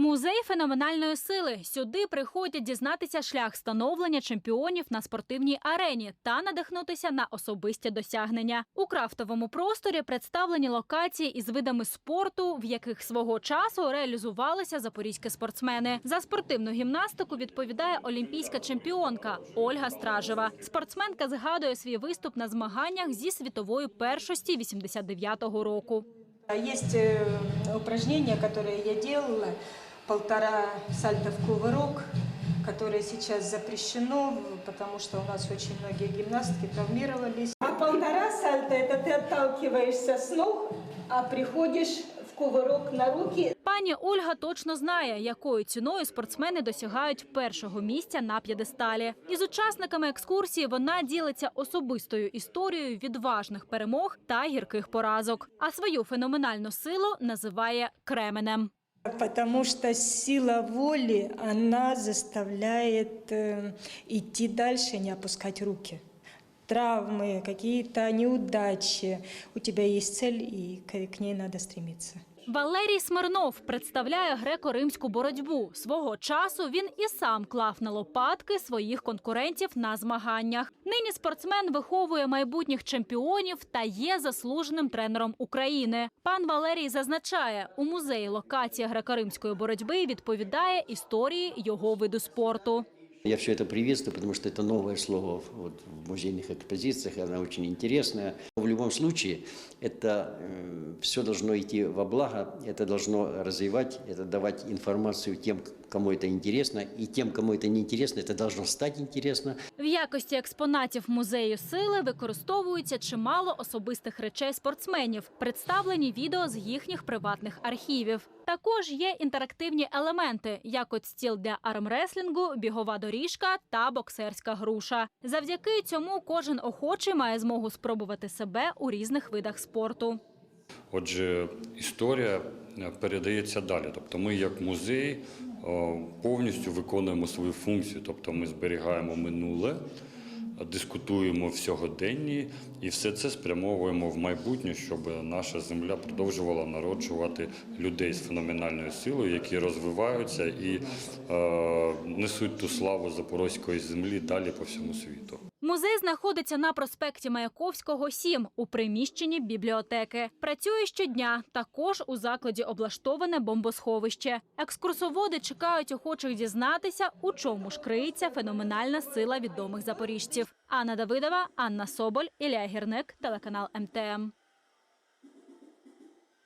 Музей феноменальної сили. Сюди приходять дізнатися шлях становлення чемпіонів на спортивній арені та надихнутися на особисті досягнення. У крафтовому просторі представлені локації із видами спорту, в яких свого часу реалізувалися запорізькі спортсмени. За спортивну гімнастику відповідає олімпійська чемпіонка Ольга Стражева. Спортсменка згадує свій виступ на змаганнях зі світової першості 89-го року. Есть э, упражнения, которые я делала, полтора сальто в кувырок, которое сейчас запрещено, потому что у нас очень многие гимнастки травмировались. А полтора сальто – это ты отталкиваешься с ног, а приходишь в кувырок на руки, Пані Ольга точно знає, якою ціною спортсмени досягають першого місця на п'єдесталі. Із учасниками екскурсії вона ділиться особистою історією відважних перемог та гірких поразок. А свою феноменальну силу називає кременем. Потому что сила воли, она заставляет э, идти дальше, не опускать руки. Травмы, какие-то неудачи. У тебя есть цель, и к к ней надо стремиться. Валерій Смирнов представляє греко-римську боротьбу. Свого часу він і сам клав на лопатки своїх конкурентів на змаганнях. Нині спортсмен виховує майбутніх чемпіонів та є заслуженим тренером України. Пан Валерій зазначає, у музеї локація греко-римської боротьби відповідає історії його виду спорту. Я все это приветствую, потому что это новое слово вот, в музейных экспозициях, оно очень интересное. В любом случае, это все должно идти во благо, это должно развивать, это давать информацию тем, кому это интересно, и тем, кому это не интересно, это должно стать интересно. В якості експонатів музею сили використовується чимало особистих речей спортсменів, представлені відео з їхніх приватних архівів. Також є інтерактивні елементи, як от стіл для армреслінгу, бігова доріжка та боксерська груша. Завдяки цьому кожен охочий має змогу спробувати себе у різних видах спорту. Отже, історія е, передається далі. Тобто ми, як музей, е, повністю виконуємо свою функцію. Тобто ми зберігаємо минуле, дискутуємо в сьогоденні і все це спрямовуємо в майбутнє, щоб наша земля продовжувала народжувати людей з феноменальною силою, які розвиваються і е, несуть ту славу запорозької землі далі по всьому світу. Музей знаходиться на проспекті Маяковського 7 у приміщенні бібліотеки. Працює щодня. Також у закладі облаштоване бомбосховище. Екскурсоводи чекають охочих дізнатися, у чому ж криється феноменальна сила відомих запоріжців. Анна Давидова, Анна Соболь, Ілля Гірник, телеканал МТМ.